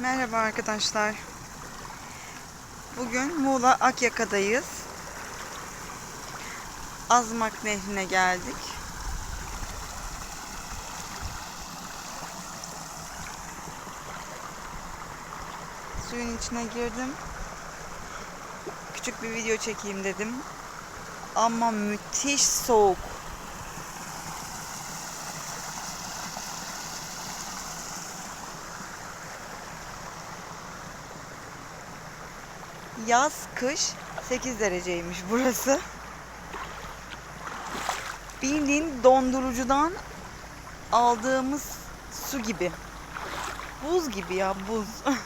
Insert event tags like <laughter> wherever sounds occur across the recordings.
Merhaba arkadaşlar. Bugün Muğla Akyaka'dayız. Azmak Nehri'ne geldik. Suyun içine girdim. Küçük bir video çekeyim dedim. Ama müthiş soğuk. Yaz, kış 8 dereceymiş burası. Bildiğin dondurucudan aldığımız su gibi. Buz gibi ya buz. <laughs>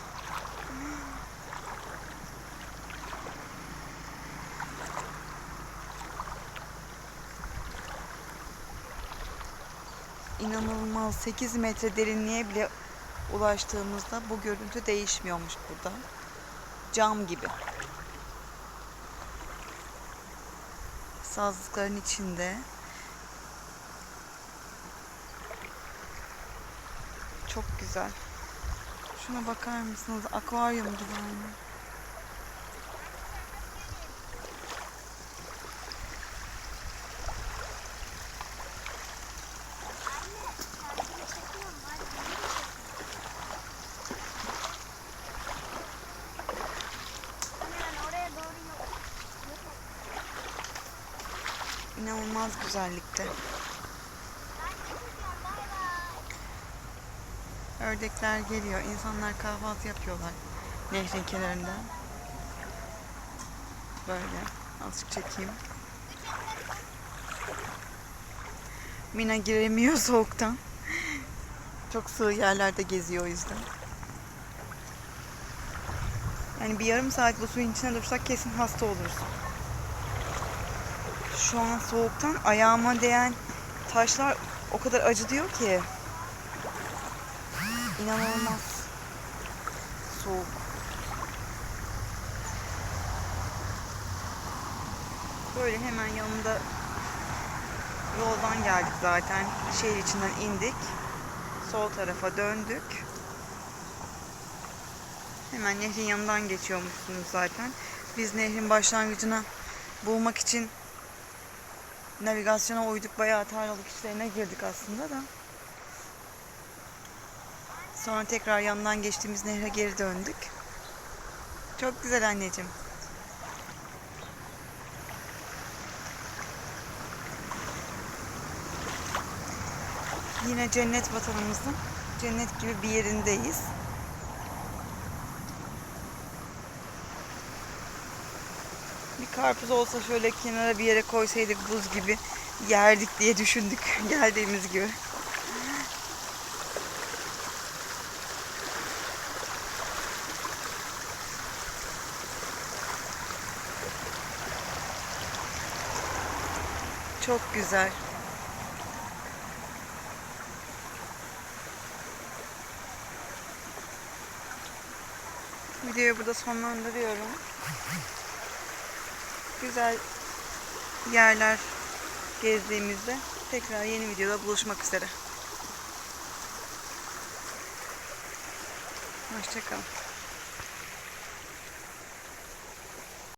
İnanılmaz 8 metre derinliğe bile ulaştığımızda bu görüntü değişmiyormuş burada. Cam gibi. Sazlıkların içinde. Çok güzel. Şuna bakar mısınız? Akvaryum gibi İnanılmaz güzellikte. Ördekler geliyor. İnsanlar kahvaltı yapıyorlar. Nehrin kenarında. Böyle. Azıcık çekeyim. Mina giremiyor <laughs> soğuktan. Çok sığ yerlerde geziyor o yüzden. Yani bir yarım saat bu suyun içine dursak kesin hasta oluruz. Şu an soğuktan ayağıma değen taşlar o kadar acıtıyor ki. İnanılmaz soğuk. Böyle hemen yanında yoldan geldik zaten. Şehir içinden indik. Sol tarafa döndük. Hemen nehrin yanından geçiyormuşsunuz zaten. Biz nehrin başlangıcına bulmak için navigasyona uyduk. Bayağı tarlalık işlerine girdik aslında da. Sonra tekrar yanından geçtiğimiz nehre geri döndük. Çok güzel anneciğim. Yine cennet vatanımızın cennet gibi bir yerindeyiz. Bir karpuz olsa şöyle kenara bir yere koysaydık buz gibi yerdik diye düşündük <laughs> geldiğimiz gibi. Çok güzel. Videoyu burada sonlandırıyorum. Güzel yerler gezdiğimizde tekrar yeni videoda buluşmak üzere. Hoşçakalın.